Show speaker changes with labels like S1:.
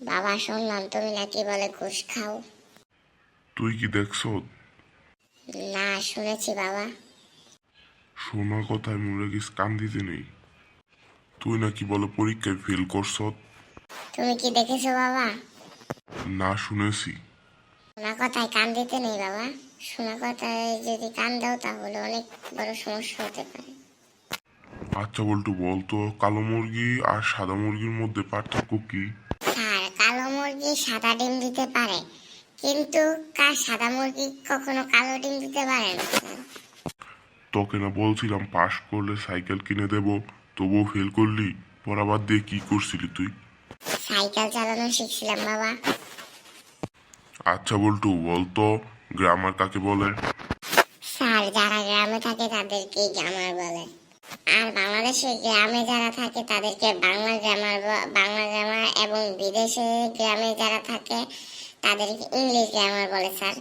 S1: বাবা শুনলাম তুমি নাকি বলে ঘুষ খাও।
S2: তুই কি দেখছ?
S1: না শুনেছি বাবা।
S2: শোনা কথায় মরে গেছ কান দিতে নেই। তুই নাকি বলে পরীক্ষায় ফেল করছ?
S1: তুমি কি দেখেছ বাবা?
S2: না শুনেছি।
S1: শোনা কথায় কান দিতে নেই বাবা। শোনা কথায় যদি কান দাও তাহলে অনেক বড় সমস্যা হতে পারে।
S2: আচ্ছা বল্টু বলতো কালো মুরগি আর সাদা মুরগির মধ্যে পার্থক্য কি?
S1: মুরগি সাদা ডিম দিতে পারে। কিন্তু কার সাদা মুরগি কখনো কালো ডিম দিতে পারে না
S2: তোকে না বলছিলাম পাশ করলে সাইকেল কিনে দেব তবুও ফেল করলি? পড়াবাদ দিয়ে কি করছিলি তুই?
S1: সাইকেল চালানো শিখছিলাম বাবা।
S2: আচ্ছা বল্টু বলতো গ্রামার কাকে বলে?
S1: স্যার যারা গ্রামে থাকে তাদেরকে গ্রামার বলে। আর বাংলাদেশে গ্রামে যারা থাকে, তাদেরকে বাংলা গ্রামার বাংলা গ্রামার এবং বিদেশে গ্রামে যারা থাকে, তাদেরকে ইংলিশ গ্রামার বলে, স্যার।